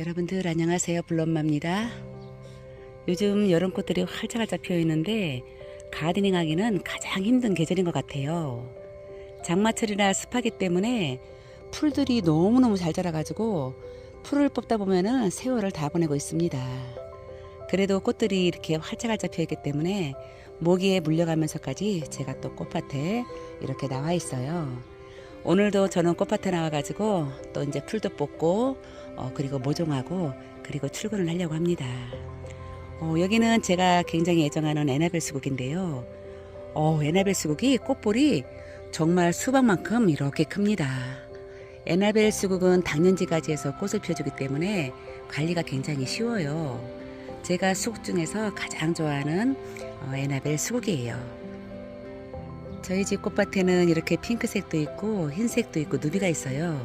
여러분들 안녕하세요. 블럼마입니다. 요즘 여름꽃들이 활짝활짝 피어 있는데 가드닝 하기는 가장 힘든 계절인 것 같아요. 장마철이나 습하기 때문에 풀들이 너무너무 잘 자라가지고 풀을 뽑다 보면은 세월을 다 보내고 있습니다. 그래도 꽃들이 이렇게 활짝활짝 피어 있기 때문에 모기에 물려가면서까지 제가 또 꽃밭에 이렇게 나와 있어요 오늘도 저는 꽃밭에 나와가지고 또 이제 풀도 뽑고 어, 그리고 모종하고 그리고 출근을 하려고 합니다. 어, 여기는 제가 굉장히 애정하는 에나벨 수국인데요. 어, 에나벨 수국이 꽃볼이 정말 수박만큼 이렇게 큽니다. 에나벨 수국은 당년지가지에서 꽃을 펴주기 때문에 관리가 굉장히 쉬워요. 제가 수국 중에서 가장 좋아하는 어, 에나벨 수국이에요. 저희 집 꽃밭에는 이렇게 핑크색도 있고 흰색도 있고 누비가 있어요.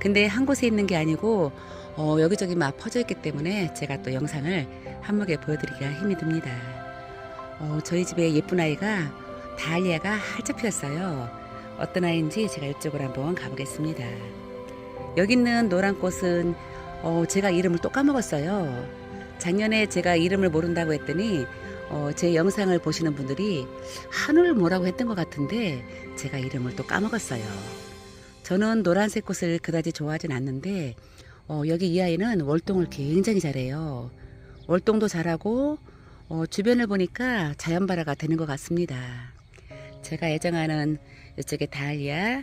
근데 한 곳에 있는 게 아니고 어, 여기저기 막 퍼져 있기 때문에 제가 또 영상을 한목에 보여드리기가 힘이 듭니다. 어, 저희 집에 예쁜 아이가 다알리아가 활짝 피었어요. 어떤 아이인지 제가 이쪽으로 한번 가보겠습니다. 여기 있는 노란 꽃은 어, 제가 이름을 또 까먹었어요. 작년에 제가 이름을 모른다고 했더니 어, 제 영상을 보시는 분들이 한울 뭐라고 했던 것 같은데 제가 이름을 또 까먹었어요. 저는 노란색 꽃을 그다지 좋아하진 않는데 어, 여기 이 아이는 월동을 굉장히 잘해요. 월동도 잘하고 어, 주변을 보니까 자연발화가 되는 것 같습니다. 제가 애정하는 이쪽에 다알리아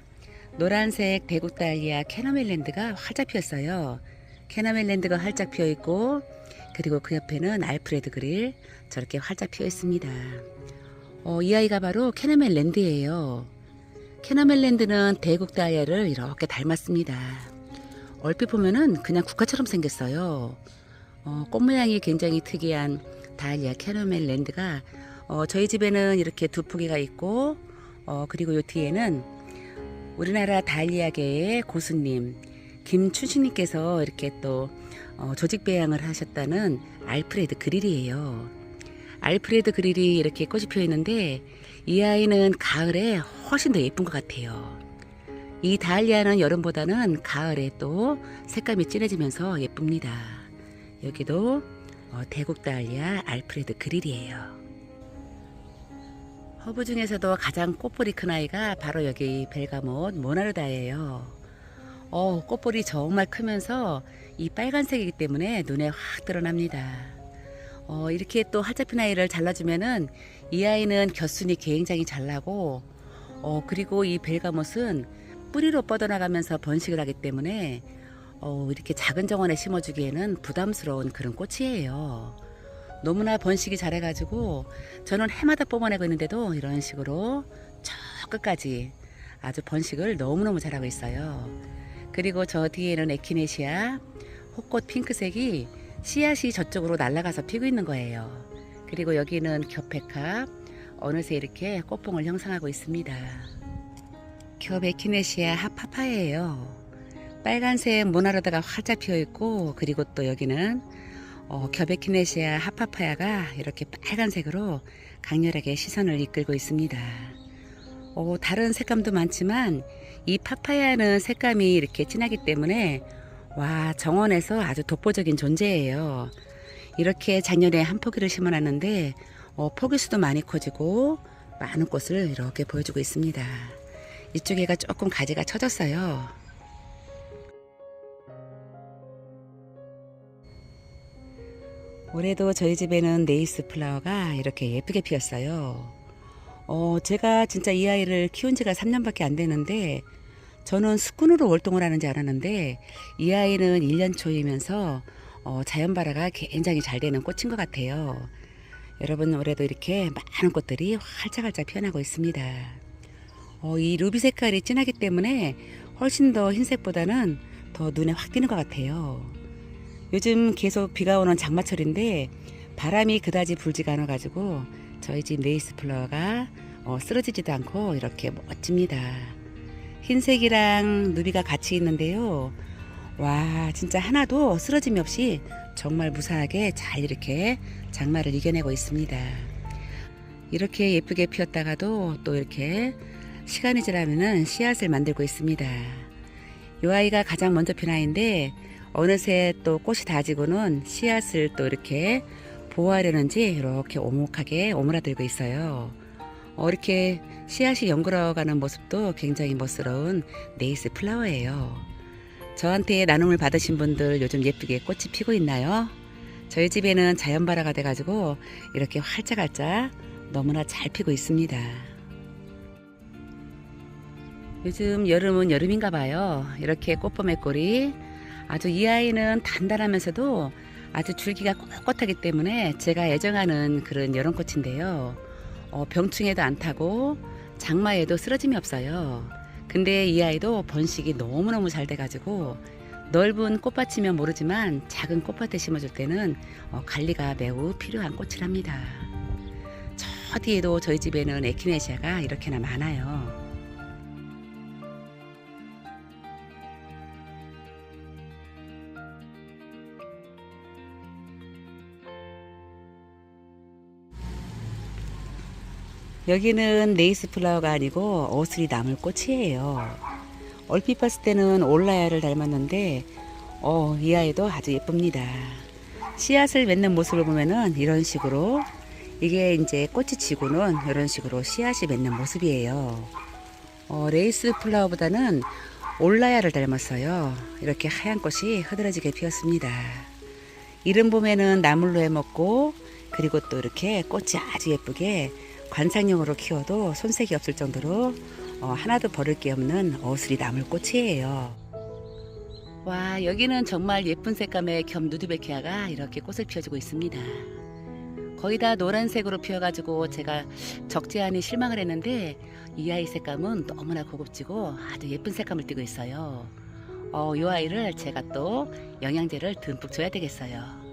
노란색 대국 다알리아 캐너멜랜드가 활짝 피었어요. 캐너멜랜드가 활짝 피어 있고 그리고 그 옆에는 알프레드 그릴 저렇게 활짝 피어 있습니다. 어, 이 아이가 바로 캐너멜랜드예요. 캐너멜랜드는 대국 다이아를 이렇게 닮았습니다. 얼핏 보면은 그냥 국화처럼 생겼어요. 어, 꽃 모양이 굉장히 특이한 다이아 캐너멜랜드가 어, 저희 집에는 이렇게 두 포기가 있고 어, 그리고 요 뒤에는 우리나라 다이아계의 고수님 김춘식님께서 이렇게 또 어, 조직 배양을 하셨다는 알프레드 그릴이에요. 알프레드 그릴이 이렇게 꽃이 피어 있는데 이 아이는 가을에 훨씬 더 예쁜 것 같아요. 이 다알리아는 여름보다는 가을에 또 색감이 진해지면서 예쁩니다. 여기도 어, 대국 다알리아 알프레드 그릴이에요. 허브 중에서도 가장 꽃볼이 큰 아이가 바로 여기 벨가못 모나르다예요. 어, 꽃볼이 정말 크면서 이 빨간색이기 때문에 눈에 확 드러납니다. 어, 이렇게 또 활짝핀 아이를 잘라주면은 이 아이는 곁순이 굉장히 잘 나고 어, 그리고 이 벨가못은 뿌리로 뻗어나가면서 번식을 하기 때문에 어, 이렇게 작은 정원에 심어주기에는 부담스러운 그런 꽃이에요. 너무나 번식이 잘해가지고 저는 해마다 뽑아내고 있는데도 이런 식으로 저 끝까지 아주 번식을 너무너무 잘하고 있어요. 그리고 저 뒤에는 에키네시아 호꽃 핑크색이 씨앗이 저쪽으로 날아가서 피고 있는 거예요. 그리고 여기는 겹백합 어느새 이렇게 꽃봉을 형성하고 있습니다. 겹에키네시아 핫파파예요. 빨간색 모나르다가 활짝 피어 있고 그리고 또 여기는 어, 겹에키네시아 핫파파야가 이렇게 빨간색으로 강렬하게 시선을 이끌고 있습니다. 어, 다른 색감도 많지만 이 파파야는 색감이 이렇게 진하기 때문에 와 정원에서 아주 독보적인 존재예요. 이렇게 작년에 한 포기를 심어놨는데 어, 포기 수도 많이 커지고 많은 꽃을 이렇게 보여주고 있습니다. 이쪽에가 조금 가지가 처졌어요. 올해도 저희 집에는 네이스 플라워가 이렇게 예쁘게 피었어요. 어, 제가 진짜 이 아이를 키운 지가 3년밖에 안 되는데 저는 수꾼으로 월동을 하는지 알았는데 이 아이는 1년 초이면서 어, 자연 발화가 굉장히 잘 되는 꽃인 것 같아요. 여러분 올해도 이렇게 많은 꽃들이 활짝활짝 피어나고 있습니다. 어, 이 루비 색깔이 진하기 때문에 훨씬 더 흰색보다는 더 눈에 확 띄는 것 같아요. 요즘 계속 비가 오는 장마철인데 바람이 그다지 불지가 않아가지고 저희 집 네이스 플라워가 어, 쓰러지지도 않고 이렇게 멋집니다. 흰색이랑 누비가 같이 있는데요. 와, 진짜 하나도 쓰러짐이 없이 정말 무사하게 잘 이렇게 장마를 이겨내고 있습니다. 이렇게 예쁘게 피었다가도 또 이렇게 시간이 지나면은 씨앗을 만들고 있습니다. 이 아이가 가장 먼저 핀 아이인데 어느새 또 꽃이 다 지고는 씨앗을 또 이렇게 보호하려는지 이렇게 오목하게 오므라들고 있어요. 어, 이렇게 씨앗이 연그러가는 모습도 굉장히 멋스러운 네이스 플라워예요. 저한테 나눔을 받으신 분들 요즘 예쁘게 꽃이 피고 있나요? 저희 집에는 자연발화가 돼가지고 이렇게 활짝활짝 너무나 잘 피고 있습니다. 요즘 여름은 여름인가 봐요. 이렇게 꽃봄의 꼴이 아주 이 아이는 단단하면서도 아주 줄기가 꼿꼿하기 때문에 제가 애정하는 그런 여름꽃인데요. 어, 병충해도 안 타고 장마에도 쓰러짐이 없어요. 근데 이 아이도 번식이 너무너무 잘 돼가지고 넓은 꽃밭이면 모르지만 작은 꽃밭에 심어줄 때는 어, 관리가 매우 필요한 꽃이랍니다. 저 뒤에도 저희 집에는 에키네시아가 이렇게나 많아요. 여기는 네이스 플라워가 아니고 어스리 나물 꽃이에요. 얼핏 봤을 때는 올라야를 닮았는데 어, 이 아이도 아주 예쁩니다. 씨앗을 맺는 모습을 보면은 이런 식으로 이게 이제 꽃이 지고는 이런 식으로 씨앗이 맺는 모습이에요. 어, 레이스 플라워보다는 올라야를 닮았어요. 이렇게 하얀 꽃이 흐드러지게 피었습니다. 이른 봄에는 나물로 해 먹고 그리고 또 이렇게 꽃이 아주 예쁘게 관상용으로 키워도 손색이 없을 정도로 어, 하나도 버릴 게 없는 어스리 나물 꽃이에요. 와 여기는 정말 예쁜 색감의 겸 누드베키아가 이렇게 꽃을 피워주고 있습니다. 거의 다 노란색으로 피어가지고 제가 적지 않은 실망을 했는데 이 아이 색감은 너무나 고급지고 아주 예쁜 색감을 띠고 있어요. 어, 이 아이를 제가 또 영양제를 듬뿍 줘야 되겠어요.